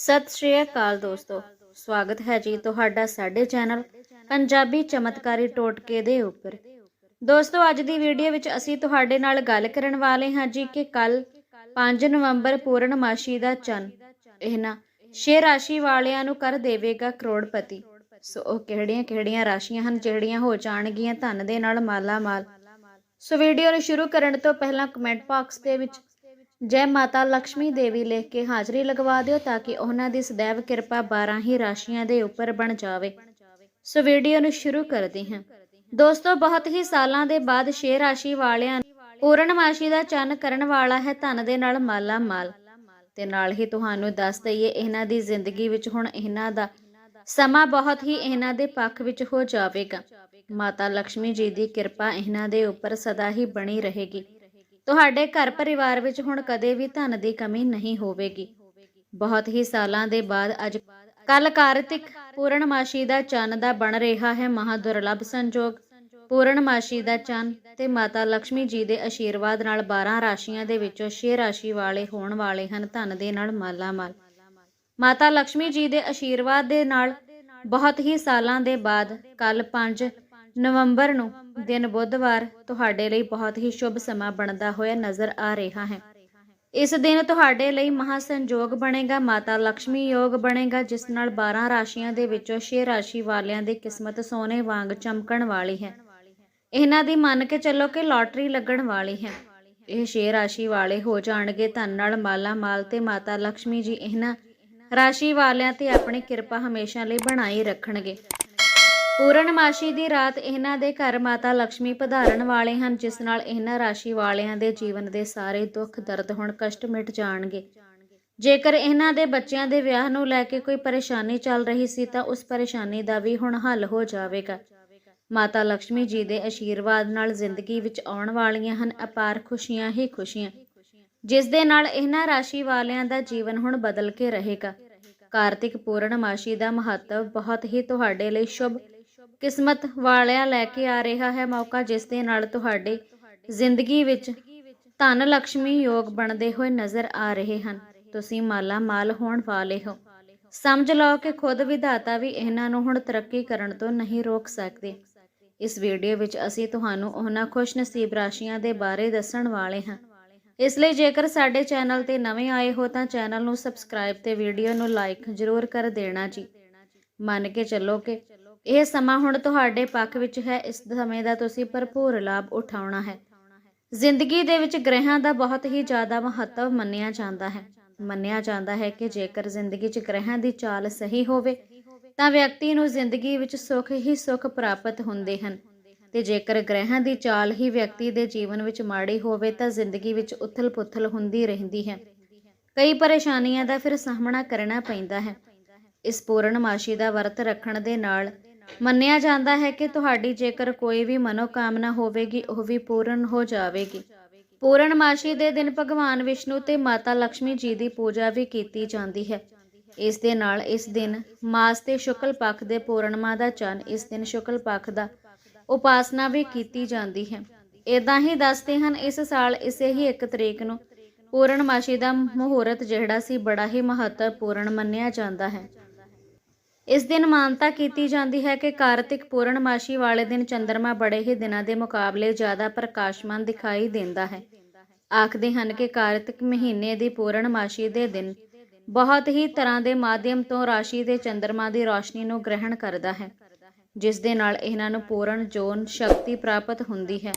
ਸਤਿ ਸ਼੍ਰੀ ਅਕਾਲ ਦੋਸਤੋ। ਸਵਾਗਤ ਹੈ ਜੀ ਤੁਹਾਡਾ ਸਾਡੇ ਚੈਨਲ ਪੰਜਾਬੀ ਚਮਤਕਾਰੀ ਟੋਟਕੇ ਦੇ ਉੱਪਰ। ਦੋਸਤੋ, ਅੱਜ ਦੀ ਵੀਡੀਓ ਵਿੱਚ ਅਸੀਂ ਤੁਹਾਡੇ ਨਾਲ ਗੱਲ ਕਰਨ ਵਾਲੇ ਹਾਂ ਜੀ ਕਿ ਕੱਲ 5 ਨਵੰਬਰ ਪੂਰਨਮਾਸ਼ੀ ਦਾ ਚੰਨ ਇਹਨਾਂ ਛੇ ਰਾਸ਼ੀ ਵਾਲਿਆਂ ਨੂੰ ਕਰ ਦੇਵੇਗਾ ਕਰੋੜਪਤੀ। ਸੋ ਉਹ ਕਿਹੜੀਆਂ ਕਿਹੜੀਆਂ ਰਾਸ਼ੀਆਂ ਹਨ ਜਿਹੜੀਆਂ ਹੋ ਜਾਣਗੀਆਂ ਧਨ ਦੇ ਨਾਲ ਮਾਲਾ ਮਾਲ ਸੋ ਵੀਡੀਓ ਨੂੰ ਸ਼ੁਰੂ ਕਰਨ ਤੋਂ ਪਹਿਲਾਂ ਕਮੈਂਟ ਬਾਕਸ ਦੇ ਵਿੱਚ ਜੈ ਮਾਤਾ ਲక్ష్ਮੀ ਦੇਵੀ ਲਿਖ ਕੇ ਹਾਜ਼ਰੀ ਲਗਵਾ ਦਿਓ ਤਾਂ ਕਿ ਉਹਨਾਂ ਦੀ ਸਦੈਵ ਕਿਰਪਾ 12 ਹੀ ਰਾਸ਼ੀਆਂ ਦੇ ਉੱਪਰ ਬਣ ਜਾਵੇ। ਸੋ ਵੀਡੀਓ ਨੂੰ ਸ਼ੁਰੂ ਕਰਦੇ ਹਾਂ। ਦੋਸਤੋ, ਬਹੁਤ ਹੀ ਸਾਲਾਂ ਦੇ ਬਾਅਦ ਸ਼ੇਰ ਰਾਸ਼ੀ ਵਾਲਿਆਂ ਪੂਰਨਮਾਸ਼ੀ ਦਾ ਚੰਨ ਕਰਨ ਵਾਲਾ ਹੈ ਧਨ ਦੇ ਨਾਲ ਮਾਲਾ ਮਾਲ। ਤੇ ਨਾਲ ਹੀ ਤੁਹਾਨੂੰ ਦੱਸ ਦਈਏ, ਇਹਨਾਂ ਦੀ ਜ਼ਿੰਦਗੀ ਵਿੱਚ ਹੁਣ ਇਹਨਾਂ ਦਾ ਸਮਾਂ ਬਹੁਤ ਹੀ ਇਹਨਾਂ ਦੇ ਪੱਖ ਵਿੱਚ ਹੋ ਜਾਵੇਗਾ। ਮਾਤਾ ਲక్ష్ਮੀ ਜੀ ਦੀ ਕਿਰਪਾ ਇਹਨਾਂ ਦੇ ਉੱਪਰ ਸਦਾ ਹੀ ਬਣੀ ਰਹੇਗੀ। ਤੁਹਾਡੇ ਘਰ ਪਰਿਵਾਰ ਵਿੱਚ ਹੁਣ ਕਦੇ ਵੀ ਧਨ ਦੀ ਕਮੀ ਨਹੀਂ ਹੋਵੇਗੀ। ਬਹੁਤ ਹੀ ਸਾਲਾਂ ਦੇ ਬਾਅਦ ਅੱਜ ਕੱਲ ਕਾਰਤਿਕ ਪੂਰਨਮਾਸ਼ੀ ਦਾ ਚੰਨ ਦਾ ਬਣ ਰਿਹਾ ਹੈ ਮਹਾ ਦੁਰਲਭ ਸੰਜੋਗ। ਪੂਰਨਮਾਸ਼ੀ ਦਾ ਚੰਨ ਤੇ ਮਾਤਾ ਲక్ష్ਮੀ ਜੀ ਦੇ ਆਸ਼ੀਰਵਾਦ ਨਾਲ 12 ਰਾਸ਼ੀਆਂ ਦੇ ਵਿੱਚੋਂ 6 ਰਾਸ਼ੀ ਵਾਲੇ ਹੋਣ ਵਾਲੇ ਹਨ ਧਨ ਦੇ ਨਾਲ ਮਾਲਾ ਮਾਲ ਮਾਤਾ ਲక్ష్ਮੀ ਜੀ ਦੇ ਆਸ਼ੀਰਵਾਦ ਦੇ ਨਾਲ ਬਹੁਤ ਹੀ ਸਾਲਾਂ ਦੇ ਬਾਅਦ ਕੱਲ 5 ਨਵੰਬਰ ਨੂੰ ਦਿਨ ਬੁੱਧਵਾਰ ਤੁਹਾਡੇ ਲਈ ਬਹੁਤ ਹੀ ਸ਼ੁਭ ਸਮਾਂ ਬਣਦਾ ਹੋਇਆ ਨਜ਼ਰ ਆ ਰਿਹਾ ਹੈ। ਇਸ ਦਿਨ ਤੁਹਾਡੇ ਲਈ ਮਹਾ ਸੰਯੋਗ ਬਣੇਗਾ, ਮਾਤਾ ਲక్ష్ਮੀ ਯੋਗ ਬਣੇਗਾ, ਜਿਸ ਨਾਲ 12 ਰਾਸ਼ੀਆਂ ਦੇ ਵਿੱਚੋਂ 6 ਰਾਸ਼ੀ ਵਾਲਿਆਂ ਦੀ ਕਿਸਮਤ ਸੋਨੇ ਵਾਂਗ ਚਮਕਣ ਵਾਲੀ ਹੈ। ਇਹਨਾਂ ਦੀ ਮੰਨ ਕੇ ਚੱਲੋ ਕਿ ਲਾਟਰੀ ਲੱਗਣ ਵਾਲੀ ਹੈ। ਇਹ 6 ਰਾਸ਼ੀ ਵਾਲੇ ਹੋ ਜਾਣਗੇ ਧਨ ਨਾਲ ਮਾਲਾ ਮਾਲ ਤੇ ਮਾਤਾ ਲక్ష్ਮੀ ਜੀ। ਇਹਨਾਂ ਰਾਸ਼ੀ ਵਾਲਿਆਂ ਤੇ ਆਪਣੀ ਕਿਰਪਾ ਹਮੇਸ਼ਾ ਲਈ ਬਣਾਈ ਰੱਖਣਗੇ। ਪੂਰਨਮਾਸ਼ੀ ਦੀ ਰਾਤ ਇਹਨਾਂ ਦੇ ਘਰ ਮਾਤਾ ਲక్ష్ਮੀ ਪਧਾਰਨ ਵਾਲੇ ਹਨ, ਜਿਸ ਨਾਲ ਇਹਨਾਂ ਰਾਸ਼ੀ ਵਾਲਿਆਂ ਦੇ ਜੀਵਨ ਦੇ ਸਾਰੇ ਦੁੱਖ, ਦਰਦ ਹੁਣ ਕਸ਼ਟ ਮਿਟ ਜਾਣਗੇ। ਜੇਕਰ ਇਹਨਾਂ ਦੇ ਬੱਚਿਆਂ ਦੇ ਵਿਆਹ ਨੂੰ ਲੈ ਕੇ ਕੋਈ ਪਰੇਸ਼ਾਨੀ ਚੱਲ ਰਹੀ ਸੀ, ਤਾਂ ਉਸ ਪਰੇਸ਼ਾਨੀ ਦਾ ਵੀ ਹੁਣ ਹੱਲ ਹੋ ਜਾਵੇਗਾ। ਮਾਤਾ ਲక్ష్ਮੀ ਜੀ ਦੇ ਅਸ਼ੀਰਵਾਦ ਨਾਲ ਜ਼ਿੰਦਗੀ ਵਿੱਚ ਆਉਣ ਵਾਲੀਆਂ ਹਨ, ਅਪਾਰ ਖੁਸ਼ੀਆਂ ਹੀ ਖੁਸ਼ੀਆਂ। ਜਿਸ ਦੇ ਨਾਲ ਇਹਨਾਂ ਰਾਸ਼ੀ ਵਾਲਿਆਂ ਦਾ ਜੀਵਨ ਹੁਣ ਬਦਲ ਕੇ ਰਹੇਗਾ। ਕਾਰਤਿਕ ਪੂਰਨਮਾਸ਼ੀ ਦਾ ਮਹੱਤਵ ਬਹੁਤ ਹੀ ਤੁਹਾਡੇ ਲਈ ਸ਼ੁਭ ਕਿਸਮਤ ਵਾਲਿਆ ਲੈ ਕੇ ਆ ਰਿਹਾ ਹੈ ਮੌਕਾ, ਜਿਸ ਦੇ ਨਾਲ ਤੁਹਾਡੇ ਜ਼ਿੰਦਗੀ ਵਿੱਚ ਧਨ ਲక్ష్ਮੀ ਯੋਗ ਬਣਦੇ ਹੋਏ ਨਜ਼ਰ ਆ ਰਹੇ ਹਨ। ਤੁਸੀਂ ਮਾਲਾ ਮਾਲ ਹੋਣ ਵਾਲੇ ਹੋ। ਸਮਝ ਲਓ ਕਿ ਖੁਦ ਵਿਧਾਤਾ ਵੀ ਇਹਨਾਂ ਨੂੰ ਹੁਣ ਤਰੱਕੀ ਕਰਨ ਤੋਂ ਨਹੀਂ ਰੋਕ ਸਕਦੇ। ਇਸ ਵੀਡੀਓ ਵਿੱਚ ਅਸੀਂ ਤੁਹਾਨੂੰ ਉਹਨਾਂ ਖੁਸ਼ਨਸੀਬ ਰਾਸ਼ੀਆਂ ਦੇ ਬਾਰੇ ਦੱਸਣ ਵਾਲੇ ਹਾਂ। ਇਸ ਲਈ ਜੇਕਰ ਸਾਡੇ ਚੈਨਲ ਤੇ ਨਵੇਂ ਆਏ ਹੋ ਤਾਂ ਚੈਨਲ ਨੂੰ ਸਬਸਕ੍ਰਾਈਬ ਤੇ ਵੀਡੀਓ ਨੂੰ ਲਾਈਕ ਜ਼ਰੂਰ ਕਰ ਦੇਣਾ ਜੀ। ਮੰਨ ਕੇ ਚੱਲੋ ਕਿ ਇਹ ਸਮਾਂ ਹੁਣ ਤੁਹਾਡੇ ਪੱਖ ਵਿੱਚ ਹੈ, ਇਸ ਸਮੇਂ ਦਾ ਤੁਸੀਂ ਭਰਪੂਰ ਲਾਭ ਉਠਾਉਣਾ ਹੈ। ਜ਼ਿੰਦਗੀ ਦੇ ਵਿੱਚ ਗ੍ਰਹਿਆਂ ਦਾ ਬਹੁਤ ਹੀ ਜ਼ਿਆਦਾ ਮਹੱਤਵ ਮੰਨਿਆ ਜਾਂਦਾ ਹੈ। ਮੰਨਿਆ ਜਾਂਦਾ ਹੈ ਕਿ ਜੇਕਰ ਜ਼ਿੰਦਗੀ 'ਚ ਗ੍ਰਹਿਆਂ ਦੀ ਚਾਲ ਸਹੀ ਹੋਵੇ, ਤਾਂ ਵਿਅਕਤੀ ਨੂੰ ਜ਼ਿੰਦਗੀ ਵਿੱਚ ਸੁੱਖ ਹੀ ਸੁੱਖ ਪ੍ਰਾਪਤ ਹੁੰਦੇ ਹਨ। ਤੇ ਜੇਕਰ ਗ੍ਰਹਿਆਂ ਦੀ ਚਾਲ ਹੀ ਵਿਅਕਤੀ ਦੇ ਜੀਵਨ ਵਿੱਚ ਮਾੜੀ ਹੋਵੇ, ਤਾਂ ਜ਼ਿੰਦਗੀ ਵਿੱਚ ਉਥਲ-ਪੁਥਲ ਹੁੰਦੀ ਰਹਿੰਦੀ ਹੈ। ਕਈ ਪਰੇਸ਼ਾਨੀਆਂ ਦਾ ਫਿਰ ਸਾਹਮਣਾ ਕਰਨਾ ਪੈਂਦਾ ਹੈ। ਇਸ ਪੂਰਨਮਾਸ਼ੀ ਦਾ ਵਰਤ ਰੱਖਣ ਦੇ ਨਾਲ ਮੰਨਿਆ ਜਾਂਦਾ ਹੈ ਕਿ ਤੁਹਾਡੀ ਜੇਕਰ ਕੋਈ ਵੀ ਮਨੋਕਾਮਨਾ ਹੋਵੇਗੀ, ਉਹ ਵੀ ਪੂਰਨ ਹੋ ਜਾਵੇਗੀ। ਪੂਰਨਮਾਸ਼ੀ ਦੇ ਦਿਨ ਭਗਵਾਨ ਵਿਸ਼ਨੂੰ ਤੇ ਮਾਤਾ ਲక్ష్ਮੀ ਜੀ ਦੀ ਪੂਜਾ ਵੀ ਕੀਤੀ ਜਾਂਦੀ ਹੈ। ਇਸ ਦੇ ਨਾਲ ਇਸ ਦਿਨ ਮਾਸ ਤੇ ਸ਼ੁਕਲ ਪੱਖ ਦੇ ਪੂਰਨਮਾ ਦਾ ਚੰਨ, ਇਸ ਦਿਨ ਸ਼ੁਕਲ ਪੱਖ ਦਾ ਉਪਾਸਨਾ ਵੀ ਕੀਤੀ ਜਾਂਦੀ ਹੈ। ਇਦਾਂ ਹੀ ਦੱਸਦੇ ਹਨ, ਇਸ ਸਾਲ ਇਸੇ ਹੀ ਇੱਕ ਤਰੀਕ ਨੂੰ ਪੂਰਨਮਾਸ਼ੀ ਦਾ ਮੁਹੂਰਤ ਜਿਹੜਾ ਸੀ, ਬੜਾ ਹੀ ਮਹੱਤਵਪੂਰਨ ਮੰਨਿਆ ਜਾਂਦਾ ਹੈ। ਇਸ ਦਿਨ ਮਾਨਤਾ ਕੀਤੀ ਜਾਂਦੀ ਹੈ ਕਿ ਕਾਰਤਿਕ ਪੂਰਨਮਾਸ਼ੀ ਵਾਲੇ ਦਿਨ ਚੰਦਰਮਾ ਬੜੇ ਹੀ ਦਿਨਾਂ ਦੇ ਮੁਕਾਬਲੇ ਜ਼ਿਆਦਾ ਪ੍ਰਕਾਸ਼ਮਾਨ ਦਿਖਾਈ ਦਿੰਦਾ ਹੈ। ਆਖਦੇ ਹਨ ਕਿ ਕਾਰਤਿਕ ਮਹੀਨੇ ਦੀ ਪੂਰਨਮਾਸ਼ੀ ਦੇ ਦਿਨ ਬਹੁਤ ਹੀ ਤਰ੍ਹਾਂ ਦੇ ਮਾਧਿਅਮ ਤੋਂ ਰਾਸ਼ੀ ਦੇ ਚੰਦਰਮਾ ਦੀ ਰੋਸ਼ਨੀ ਨੂੰ ਗ੍ਰਹਿਣ ਕਰਦਾ ਹੈ, ਜਿਸ ਦੇ ਨਾਲ ਇਹਨਾਂ ਨੂੰ ਪੂਰਨ ਜੋਨ ਸ਼ਕਤੀ ਪ੍ਰਾਪਤ ਹੁੰਦੀ ਹੈ।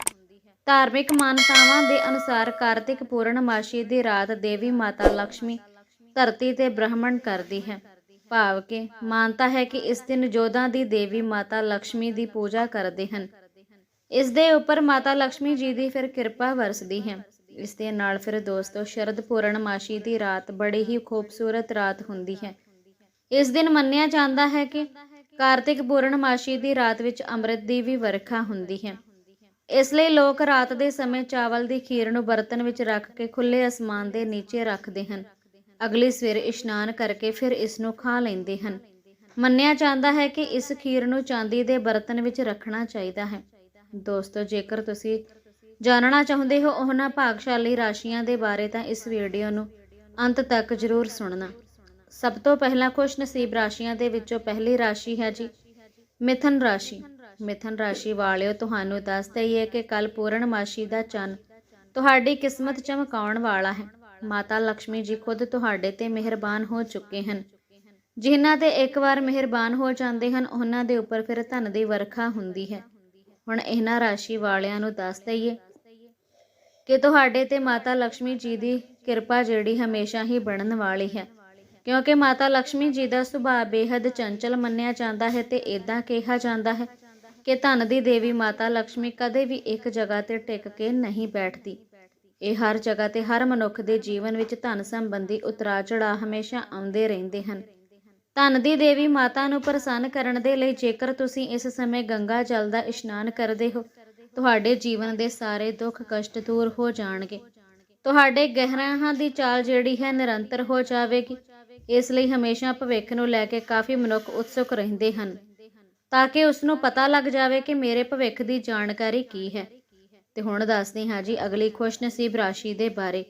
ਧਾਰਮਿਕ ਮਾਨਤਾਵਾਂ ਦੇ ਅਨੁਸਾਰ ਕਾਰਤਿਕ ਪੂਰਨਮਾਸ਼ੀ ਦੀ ਰਾਤ ਦੇਵੀ ਮਾਤਾ ਲక్ష్ਮੀ ਧਰਤੀ ਤੇ ਬ੍ਰਹਮਣ ਕਰਦੀ ਹੈ। ਭਾਵ ਕਿ ਮਾਨਤਾ ਹੈ ਕਿ ਇਸ ਦਿਨ ਜੋਧਾਂ ਦੀ ਦੇਵੀ ਮਾਤਾ ਲక్ష్ਮੀ ਦੀ ਪੂਜਾ ਕਰਦੇ ਹਨ। ਇਸ ਦੇ ਉੱਪਰ ਮਾਤਾ ਲక్ష్ਮੀ ਜੀ ਦੀ ਫਿਰ ਕਿਰਪਾ ਵਰਸਦੀ ਹੈ। ਇਸ ਦੇ ਨਾਲ ਫਿਰ ਦੋਸਤੋ ਸ਼ਰਦ ਪੂਰਨਮਾਸ਼ੀ ਦੀ ਰਾਤ ਬੜੀ ਹੀ ਖੂਬਸੂਰਤ ਰਾਤ ਹੁੰਦੀ ਹੈ। ਇਸ ਦਿਨ ਮੰਨਿਆ ਜਾਂਦਾ ਹੈ ਕਿ ਕਾਰਤਿਕ ਪੂਰਨਮਾਸ਼ੀ ਦੀ ਰਾਤ ਵਿੱਚ ਅੰਮ੍ਰਿਤ ਦੀ ਵੀ ਵਰਖਾ ਹੁੰਦੀ ਹੈ। ਇਸ ਲਈ ਲੋਕ ਰਾਤ ਦੇ ਸਮੇਂ ਚਾਵਲ ਦੀ ਖੀਰ ਨੂੰ ਬਰਤਨ ਵਿੱਚ ਰੱਖ ਕੇ ਖੁੱਲੇ ਅਸਮਾਨ ਦੇ ਨੀਚੇ ਰੱਖਦੇ ਹਨ। ਅਗਲੀ ਸਵੇਰ ਇਸ਼ਨਾਨ ਕਰਕੇ ਫਿਰ ਇਸ ਨੂੰ ਖਾ ਲੈਂਦੇ ਹਨ। ਮੰਨਿਆ ਜਾਂਦਾ ਹੈ ਕਿ ਇਸ ਖੀਰ ਨੂੰ ਚਾਂਦੀ ਦੇ ਬਰਤਨ ਵਿੱਚ ਰੱਖਣਾ ਚਾਹੀਦਾ ਹੈ। ਦੋਸਤੋ, ਜੇਕਰ ਤੁਸੀਂ ਜਾਣਨਾ ਚਾਹੁੰਦੇ ਹੋ ਉਹਨਾਂ ਭਾਗਸ਼ਾਲੀ ਰਾਸ਼ੀਆਂ ਦੇ ਬਾਰੇ, ਤਾਂ ਇਸ ਵੀਡੀਓ ਨੂੰ ਅੰਤ ਤੱਕ ਜ਼ਰੂਰ ਸੁਣਨਾ। ਸਭ ਤੋਂ ਪਹਿਲਾਂ ਖੁਸ਼ ਨਸੀਬ ਰਾਸ਼ੀਆਂ ਦੇ ਵਿੱਚੋਂ ਪਹਿਲੀ ਰਾਸ਼ੀ ਹੈ ਜੀ, ਮਿਥਨ ਰਾਸ਼ੀ। ਮਿਥਨ ਰਾਸ਼ੀ ਵਾਲਿਓ, ਤੁਹਾਨੂੰ ਦੱਸ ਦਈਏ ਕਿ ਕੱਲ ਪੂਰਨਮਾਸ਼ੀ ਦਾ ਚੰਨ ਤੁਹਾਡੀ ਕਿਸਮਤ ਚਮਕਾਉਣ ਵਾਲਾ ਹੈ। ਮਾਤਾ ਲਕਸ਼ਮੀ ਜੀ ਖੁਦ ਤੁਹਾਡੇ ਤੇ ਮਿਹਰਬਾਨ ਹੋ ਚੁੱਕੇ ਹਨ। ਜਿਨ੍ਹਾਂ ਤੇ ਇੱਕ ਵਾਰ ਮਿਹਰਬਾਨ ਹੋ ਜਾਂਦੇ ਹਨ, ਉਹਨਾਂ ਦੇ ਉੱਪਰ ਫਿਰ ਧਨ ਦੀ ਵਰਖਾ ਹੁੰਦੀ ਹੈ। ਹੁਣ ਇਹਨਾਂ ਰਾਸ਼ੀ ਵਾਲਿਆਂ ਨੂੰ ਦੱਸ ਦਈਏ ਕਿ ਤੁਹਾਡੇ ਤੇ ਮਾਤਾ ਲక్ష్ਮੀ ਜੀ ਦੀ ਕਿਰਪਾ ਜਿਹੜੀ ਹਮੇਸ਼ਾ ਹੀ ਬਣਨ ਵਾਲੀ ਹੈ। ਕਿਉਂਕਿ ਮਾਤਾ ਲਕਸ਼ਮੀ ਜੀ ਦਾ ਸੁਭਾਅ ਬੇहद ਚੰਚਲ ਮੰਨਿਆ ਜਾਂਦਾ ਹੈ ਤੇ ਇਦਾਂ ਕਿਹਾ ਜਾਂਦਾ ਹੈ ਕਿ ਧਨ ਦੀ ਦੇਵੀ ਮਾਤਾ ਲਕਸ਼ਮੀ ਕਦੇ ਵੀ ਇੱਕ ਜਗ੍ਹਾ ਤੇ ਟਿਕ ਕੇ ਨਹੀਂ ਬੈਠਦੀ। ਇਹ ਹਰ ਜਗ੍ਹਾ ਤੇ ਹਰ ਮਨੁੱਖ ਦੇ ਜੀਵਨ ਵਿੱਚ ਧਨ ਸੰਬੰਧੀ ਉਤਰਾਅ ਚੜਾਅ ਹਮੇਸ਼ਾ ਆਉਂਦੇ ਰਹਿੰਦੇ ਹਨ। ਧਨ ਦੀ ਦੇਵੀ ਮਾਤਾ ਨੂੰ ਪ੍ਰਸੰਨ ਕਰਨ ਦੇ ਲਈ ਜੇਕਰ ਤੁਸੀਂ ਇਸ ਸਮੇਂ ਗੰਗਾ ਜਲ ਦਾ ਇਸ਼ਨਾਨ ਕਰਦੇ ਹੋ, ਤੁਹਾਡੇ ਜੀਵਨ ਦੇ ਸਾਰੇ ਦੁੱਖ ਕਸ਼ਟ ਦੂਰ ਹੋ ਜਾਣਗੇ। ਤੁਹਾਡੇ ਗਹਿਰਾਹਾਂ ਦੀ ਚਾਲ ਜਿਹੜੀ ਹੈ ਨਿਰੰਤਰ ਹੋ ਜਾਵੇਗੀ। ਇਸ ਲਈ ਹਮੇਸ਼ਾ ਭਵਿੱਖ ਨੂੰ ਲੈ ਕੇ ਕਾਫੀ ਮਨੁੱਖ ਉਤਸੁਕ ਰਹਿੰਦੇ ਹਨ, ਤਾਂ ਕਿ ਉਸ ਨੂੰ ਪਤਾ ਲੱਗ ਜਾਵੇ ਕਿ ਮੇਰੇ ਭਵਿੱਖ ਦੀ ਜਾਣਕਾਰੀ ਕੀ ਹੈ। ਤੇ ਹੁਣ ਦੱਸਦੇ ਹਾਂ ਜੀ ਅਗਲੀ ਖੁਸ਼ ਨਸੀਬ ਰਾਸ਼ੀ ਦੇ ਬਾਰੇ।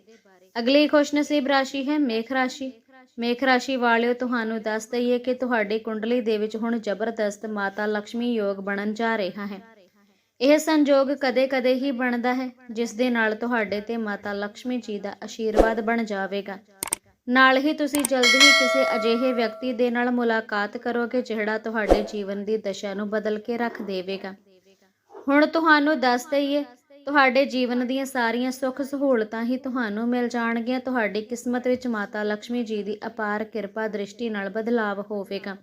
ਅਗਲੀ ਖੁਸ਼ਨਸੀਬ ਰਾਸ਼ੀ ਹੈ ਮੇਖ ਰਾਸ਼ੀ। ਮੇਖ ਰਾਸ਼ੀ ਵਾਲਿਓ, ਤੁਹਾਨੂੰ ਦੱਸ ਦਈਏ ਕਿ ਤੁਹਾਡੀ ਕੁੰਡਲੀ ਦੇ ਵਿੱਚ ਹੁਣ ਜ਼ਬਰਦਸਤ ਮਾਤਾ ਲక్ష్ਮੀ ਯੋਗ ਬਣਨ ਜਾ ਰਿਹਾ ਹੈ। ਇਹ ਸੰਯੋਗ ਕਦੇ-ਕਦੇ ਹੀ ਬਣਦਾ ਹੈ, ਜਿਸ ਦੇ ਨਾਲ ਤੁਹਾਡੇ ਤੇ ਮਾਤਾ ਲక్ష్ਮੀ ਜੀ ਦਾ ਆਸ਼ੀਰਵਾਦ ਬਣ ਜਾਵੇਗਾ। ਨਾਲ ਹੀ ਤੁਸੀਂ ਜਲਦੀ ਹੀ ਕਿਸੇ ਅਜਿਹੇ ਵਿਅਕਤੀ ਦੇ ਨਾਲ ਮੁਲਾਕਾਤ ਕਰੋਗੇ, ਜਿਹੜਾ ਤੁਹਾਡੇ ਜੀਵਨ ਦੀ ਦਸ਼ਾ ਨੂੰ ਬਦਲ ਕੇ ਰੱਖ ਦੇਵੇਗਾ। ਹੁਣ ਤੁਹਾਨੂੰ ਦੱਸ ਦਈਏ ਤੁਹਾਡੇ ਜੀਵਨ ਦੀਆਂ ਸਾਰੀਆਂ ਸੁੱਖ ਸਹੂਲਤਾਂ ਹੀ ਤੁਹਾਨੂੰ ਮਿਲ ਜਾਣਗੀਆਂ। ਤੁਹਾਡੀ ਕਿਸਮਤ ਵਿੱਚ ਮਾਤਾ ਲక్ష్ਮੀ ਜੀ ਦੀ ਅਪਾਰ ਕਿਰਪਾ ਦ੍ਰਿਸ਼ਟੀ ਨਾਲ ਬਦਲਾਵ ਹੋਵੇਗਾ।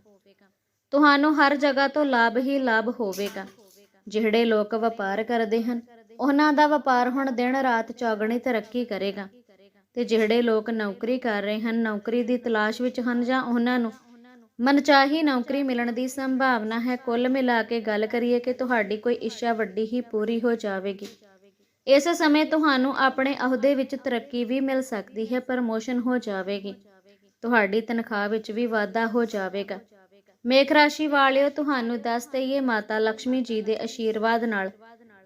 ਤੁਹਾਨੂੰ ਹਰ ਜਗ੍ਹਾ ਤੋਂ ਲਾਭ ਹੀ ਲਾਭ ਹੋਵੇਗਾ। ਜਿਹੜੇ ਲੋਕ ਵਪਾਰ ਕਰਦੇ ਹਨ, ਉਹਨਾਂ ਦਾ ਵਪਾਰ ਹੁਣ ਦਿਨ ਰਾਤ ਚੌਗਣੀ ਤਰੱਕੀ ਕਰੇਗਾ। ਤੇ ਜਿਹੜੇ ਲੋਕ ਨੌਕਰੀ ਕਰ ਰਹੇ ਹਨ, ਨੌਕਰੀ ਦੀ ਤਲਾਸ਼ ਵਿੱਚ ਹਨ ਜਾਂ ਉਹਨਾਂ ਨੂੰ ਮਨਚਾਹੀ ਨੌਕਰੀ ਮਿਲਣ ਦੀ ਸੰਭਾਵਨਾ ਹੈ, ਕੁੱਲ ਮਿਲਾ ਕੇ ਗੱਲ ਕਰੀਏ ਕਿ ਤੁਹਾਡੀ ਕੋਈ ਇੱਛਾ ਵੱਡੀ ਹੀ ਪੂਰੀ ਹੋ ਜਾਵੇਗੀ। ਇਸ ਸਮੇਂ ਤੁਹਾਨੂੰ ਆਪਣੇ ਅਹੁਦੇ ਵਿੱਚ ਤਰੱਕੀ ਵੀ ਮਿਲ ਸਕਦੀ ਹੈ, ਪ੍ਰਮੋਸ਼ਨ ਹੋ ਜਾਵੇਗੀ। ਤੁਹਾਡੀ ਤਨਖਾਹ ਵਿੱਚ ਵੀ ਵਾਧਾ ਹੋ ਜਾਵੇਗਾ। ਮੇਖ ਰਾਸ਼ੀ ਵਾਲਿਓ, ਤੁਹਾਨੂੰ ਦੱਸ ਦਈਏ ਮਾਤਾ ਲక్ష్ਮੀ ਜੀ ਦੇ ਆਸ਼ੀਰਵਾਦ ਨਾਲ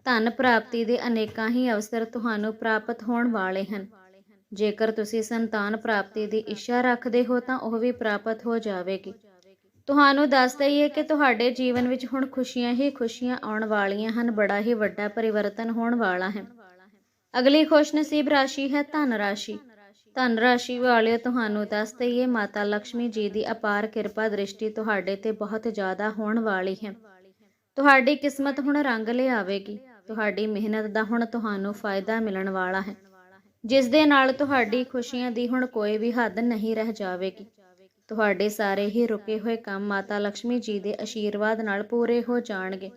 ਧਨ ਪ੍ਰਾਪਤੀ ਦੇ ਅਨੇਕਾਂ ਹੀ ਅਵਸਰ ਤੁਹਾਨੂੰ ਪ੍ਰਾਪਤ ਹੋਣ ਵਾਲੇ ਹਨ। ਜੇਕਰ ਤੁਸੀਂ ਸੰਤਾਨ ਪ੍ਰਾਪਤੀ ਦੀ ਇੱਛਾ ਰੱਖਦੇ ਹੋ, ਤਾਂ ਉਹ ਵੀ ਪ੍ਰਾਪਤ ਹੋ ਜਾਵੇਗੀ। ਤੁਹਾਨੂੰ ਦੱਸ ਦਈਏ ਕਿ ਤੁਹਾਡੇ ਜੀਵਨ ਵਿੱਚ ਹੁਣ ਖੁਸ਼ੀਆਂ ਹੀ ਖੁਸ਼ੀਆਂ ਆਉਣ ਵਾਲੀਆਂ ਹਨ, ਬੜਾ ਹੀ ਵੱਡਾ ਪਰਿਵਰਤਨ ਹੋਣ ਵਾਲਾ ਹੈ। ਅਗਲੀ ਖੁਸ਼ਨਸੀਬ ਰਾਸ਼ੀ ਹੈ ਧਨ ਰਾਸ਼ੀ। ਧਨ ਰਾਸ਼ੀ ਵਾਲਿਓ, ਤੁਹਾਨੂੰ ਦੱਸ ਦਈਏ ਮਾਤਾ ਲక్ష్ਮੀ ਜੀ ਦੀ ਅਪਾਰ ਕਿਰਪਾ ਦ੍ਰਿਸ਼ਟੀ ਤੁਹਾਡੇ ਤੇ ਬਹੁਤ ਜ਼ਿਆਦਾ ਹੋਣ ਵਾਲੀ ਹੈ। ਤੁਹਾਡੀ ਕਿਸਮਤ ਹੁਣ ਰੰਗ ਲਿਆਵੇਗੀ। ਤੁਹਾਡੀ ਮਿਹਨਤ ਦਾ ਹੁਣ ਤੁਹਾਨੂੰ ਫਾਇਦਾ ਮਿਲਣ ਵਾਲਾ ਹੈ। ਜਿਸ ਦੇ ਨਾਲ ਤੁਹਾਡੀ ਖੁਸ਼ੀਆਂ ਦੀ ਹੁਣ ਕੋਈ ਵੀ ਹੱਦ ਨਹੀਂ ਰਹਿ ਜਾਵੇਗੀ। ਤੁਹਾਡੇ ਸਾਰੇ ਹੀ ਰੁਕੇ ਹੋਏ ਕੰਮ ਮਾਤਾ ਲక్ష్ਮੀ ਜੀ ਦੇ ਆਸ਼ੀਰਵਾਦ ਨਾਲ ਪੂਰੇ ਹੋ ਜਾਣਗੇ।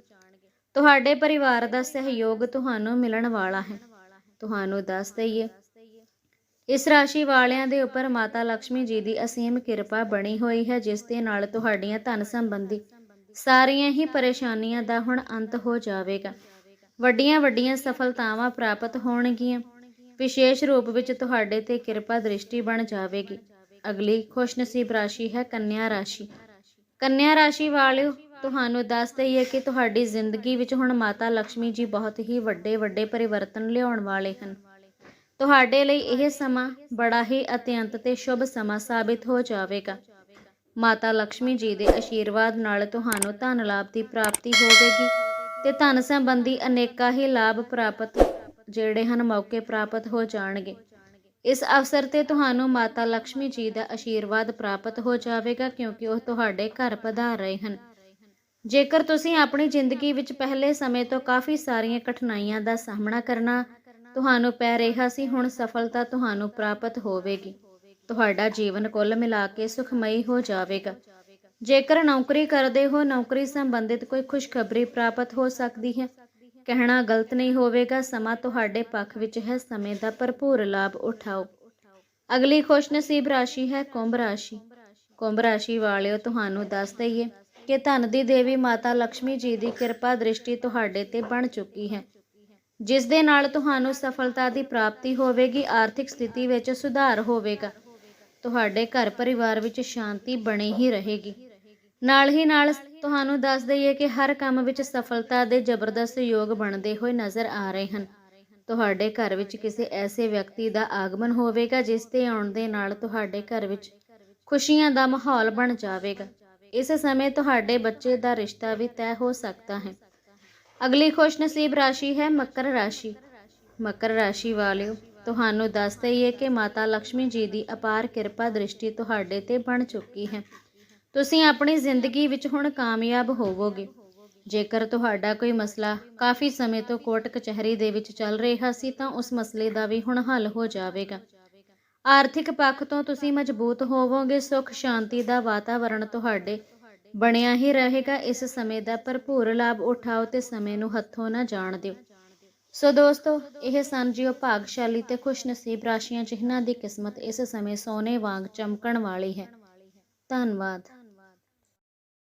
ਤੁਹਾਡੇ ਪਰਿਵਾਰ ਦਾ ਸਹਿਯੋਗ ਤੁਹਾਨੂੰ ਮਿਲਣ ਵਾਲਾ ਹੈ। ਤੁਹਾਨੂੰ ਦੱਸ ਦਈਏ, ਇਸ ਰਾਸ਼ੀ ਵਾਲਿਆਂ ਦੇ ਉੱਪਰ ਮਾਤਾ ਲక్ష్ਮੀ ਜੀ ਦੀ ਅਸੀਮ ਕਿਰਪਾ ਬਣੀ ਹੋਈ ਹੈ, ਜਿਸ ਦੇ ਨਾਲ ਤੁਹਾਡੀਆਂ ਧਨ ਸੰਬੰਧੀ ਸਾਰੀਆਂ ਹੀ ਪਰੇਸ਼ਾਨੀਆਂ ਦਾ ਹੁਣ ਅੰਤ ਹੋ ਜਾਵੇਗਾ। ਵੱਡੀਆਂ ਵੱਡੀਆਂ ਸਫਲਤਾਵਾਂ ਪ੍ਰਾਪਤ ਹੋਣਗੀਆਂ। ਵਿਸ਼ੇਸ਼ ਰੂਪ ਵਿੱਚ ਤੁਹਾਡੇ ਤੇ ਕਿਰਪਾ ਦ੍ਰਿਸ਼ਟੀ ਬਣ ਜਾਵੇਗੀ। ਅਗਲੀ ਖੁਸ਼ਨਸੀਬ ਰਾਸ਼ੀ ਹੈ ਕੰਨਿਆ ਰਾਸ਼ੀ। ਕੰਨਿਆ ਰਾਸ਼ੀ ਵਾਲਿਓ, ਤੁਹਾਨੂੰ ਦੱਸ ਦਈਏ ਕਿ ਤੁਹਾਡੀ ਜ਼ਿੰਦਗੀ ਵਿੱਚ ਹੁਣ ਮਾਤਾ ਲక్ష్ਮੀ ਜੀ ਬਹੁਤ ਹੀ ਵੱਡੇ ਵੱਡੇ ਪਰਿਵਰਤਨ ਲਿਆਉਣ ਵਾਲੇ ਹਨ। ਤੁਹਾਡੇ ਲਈ ਇਹ ਸਮਾਂ ਬੜਾ ਹੀ ਅਤਿਅੰਤ ਤੇ ਸ਼ੁਭ ਸਮਾਂ ਸਾਬਿਤ ਹੋ ਜਾਵੇਗਾ। ਮਾਤਾ ਲక్ష్ਮੀ ਜੀ ਦੇ ਆਸ਼ੀਰਵਾਦ ਨਾਲ ਤੁਹਾਨੂੰ ਧਨ ਲਾਭ ਦੀ ਪ੍ਰਾਪਤੀ ਹੋਵੇਗੀ ਤੇ ਧਨ ਸੰਬੰਧੀ ਅਨੇਕਾਂ ਹੀ ਲਾਭ ਪ੍ਰਾਪਤ, ਜਿਹੜੇ ਹਨ ਮੌਕੇ ਪ੍ਰਾਪਤ ਹੋ ਜਾਣਗੇ। ਇਸ ਅਵਸਰ ਤੇ ਤੁਹਾਨੂੰ ਮਾਤਾ ਲక్ష్ਮੀ ਜੀ ਦਾ ਆਸ਼ੀਰਵਾਦ ਪ੍ਰਾਪਤ ਹੋ ਜਾਵੇਗਾ ਕਿਉਂਕਿ ਉਹ ਤੁਹਾਡੇ ਘਰ ਪਧਾਰ ਰਹੇ ਹਨ। ਜੇਕਰ ਤੁਸੀਂ ਆਪਣੀ ਜ਼ਿੰਦਗੀ ਵਿੱਚ ਪਹਿਲੇ ਸਮੇਂ ਤੋਂ ਕਾਫੀ ਸਾਰੀਆਂ ਕਠਿਨਾਈਆਂ ਦਾ ਸਾਹਮਣਾ ਕਰਨਾ, ਤੁਹਾਨੂੰ ਪੈ ਰਿਹਾ ਸੀ, ਹੁਣ ਸਫਲਤਾ ਤੁਹਾਨੂੰ ਪ੍ਰਾਪਤ ਹੋਵੇਗੀ। ਤੁਹਾਡਾ ਜੀਵਨ ਕੁੱਲ ਮਿਲਾ ਕੇ ਸੁਖਮਈ ਹੋ ਜਾਵੇਗਾ। ਜੇਕਰ ਨੌਕਰੀ ਕਰਦੇ ਹੋ, ਨੌਕਰੀ ਸੰਬੰਧਿਤ ਕੋਈ ਖੁਸ਼ਖਬਰੀ ਪ੍ਰਾਪਤ ਹੋ ਸਕਦੀ ਹੈ। ਕਹਿਣਾ ਗਲਤ ਨਹੀਂ ਹੋਵੇਗਾ, ਸਮਾਂ ਤੁਹਾਡੇ ਪੱਖ ਵਿੱਚ ਹੈ, ਸਮੇਂ ਦਾ ਭਰਪੂਰ ਲਾਭ ਉਠਾਓ। ਅਗਲੀ ਖੁਸ਼ਨਸੀਬ ਰਾਸ਼ੀ ਹੈ, ਕੁੰਭ ਰਾਸ਼ੀ। ਕੁੰਭ ਰਾਸ਼ੀ ਵਾਲਿਓ, ਤੁਹਾਨੂੰ ਦੱਸ ਦਈਏ ਕਿ ਧਨ ਦੀ ਦੇਵੀ ਮਾਤਾ ਲక్ష్ਮੀ ਜੀ ਦੀ ਕਿਰਪਾ ਦ੍ਰਿਸ਼ਟੀ ਤੁਹਾਡੇ ਤੇ ਬਣ ਚੁੱਕੀ ਹੈ। ਜਿਸ ਦੇ ਨਾਲ ਤੁਹਾਨੂੰ ਸਫਲਤਾ ਦੀ ਪ੍ਰਾਪਤੀ ਹੋਵੇਗੀ, ਆਰਥਿਕ ਸਥਿਤੀ ਵਿੱਚ ਸੁਧਾਰ ਹੋਵੇਗਾ। ਤੁਹਾਡੇ ਘਰ ਪਰਿਵਾਰ ਵਿੱਚ ਸ਼ਾਂਤੀ ਬਣੀ ਹੀ ਰਹੇਗੀ। ਨਾਲ ਹੀ ਨਾਲ ਤੁਹਾਨੂੰ ਦੱਸ ਦਈਏ ਕਿ ਹਰ ਕੰਮ ਵਿੱਚ ਸਫਲਤਾ ਦੇ ਜ਼ਬਰਦਸਤ ਯੋਗ ਬਣਦੇ ਹੋਏ ਨਜ਼ਰ ਆ ਰਹੇ ਹਨ। ਤੁਹਾਡੇ ਘਰ ਵਿੱਚ ਕਿਸੇ ਐਸੇ ਵਿਅਕਤੀ ਦਾ ਆਗਮਨ ਹੋਵੇਗਾ, ਜਿਸ ਦੇ ਆਉਣ ਦੇ ਨਾਲ ਤੁਹਾਡੇ ਘਰ ਵਿੱਚ ਖੁਸ਼ੀਆਂ ਦਾ ਮਾਹੌਲ ਬਣ ਜਾਵੇਗਾ। ਇਸ ਸਮੇਂ ਤੁਹਾਡੇ ਬੱਚੇ ਦਾ ਰਿਸ਼ਤਾ ਵੀ ਤੈਅ ਹੋ ਸਕਦਾ ਹੈ। ਅਗਲੀ ਖੁਸ਼ਨਸੀਬ ਰਾਸ਼ੀ ਹੈ ਮਕਰ ਰਾਸ਼ੀ। ਮਕਰ ਰਾਸ਼ੀ ਵਾਲਿਓ, ਤੁਹਾਨੂੰ ਦੱਸ ਦਈਏ ਕਿ ਮਾਤਾ ਲక్ష్ਮੀ ਜੀ ਦੀ ਅਪਾਰ ਕਿਰਪਾ ਦ੍ਰਿਸ਼ਟੀ ਤੁਹਾਡੇ ਤੇ ਬਣ ਚੁੱਕੀ ਹੈ। ਤੁਸੀਂ ਆਪਣੀ ਜ਼ਿੰਦਗੀ ਵਿੱਚ ਹੁਣ ਕਾਮਯਾਬ ਹੋਵੋਗੇ। ਜੇਕਰ ਤੁਹਾਡਾ ਕੋਈ ਮਸਲਾ ਕਾਫੀ ਸਮੇਂ ਤੋਂ ਕੋਰਟ ਕਚਹਿਰੀ ਦੇ ਵਿੱਚ ਚੱਲ ਰਿਹਾ ਸੀ ਤਾਂ ਉਸ ਮਸਲੇ ਦਾ ਵੀ ਹੁਣ ਹੱਲ ਹੋ ਜਾਵੇਗਾ। ਆਰਥਿਕ ਪੱਖ ਤੋਂ ਤੁਸੀਂ ਮਜ਼ਬੂਤ ਹੋਵੋਗੇ, ਸੁੱਖ ਸ਼ਾਂਤੀ ਦਾ ਵਾਤਾਵਰਣ ਤੁਹਾਡੇ ਬਣਿਆ ਹੀ ਰਹੇਗਾ। ਇਸ ਸਮੇਂ ਦਾ ਭਰਪੂਰ ਲਾਭ ਉਠਾਓ ਤੇ ਸਮੇਂ ਨੂੰ ਹੱਥੋਂ ਨਾ ਜਾਣ ਦਿਓ। ਸੋ ਦੋਸਤੋ, ਇਹ ਸਨ ਜਿਉ ਭਾਗਸ਼ਾਲੀ ਤੇ ਖੁਸ਼ਨਸੀਬ ਰਾਸ਼ੀਆਂ, ਜਿਨ੍ਹਾਂ ਦੀ ਕਿਸਮਤ ਇਸ ਸਮੇਂ ਸੋਨੇ ਵਾਂਗ ਚਮਕਣ ਵਾਲੀ ਹੈ। ਧੰਨਵਾਦ।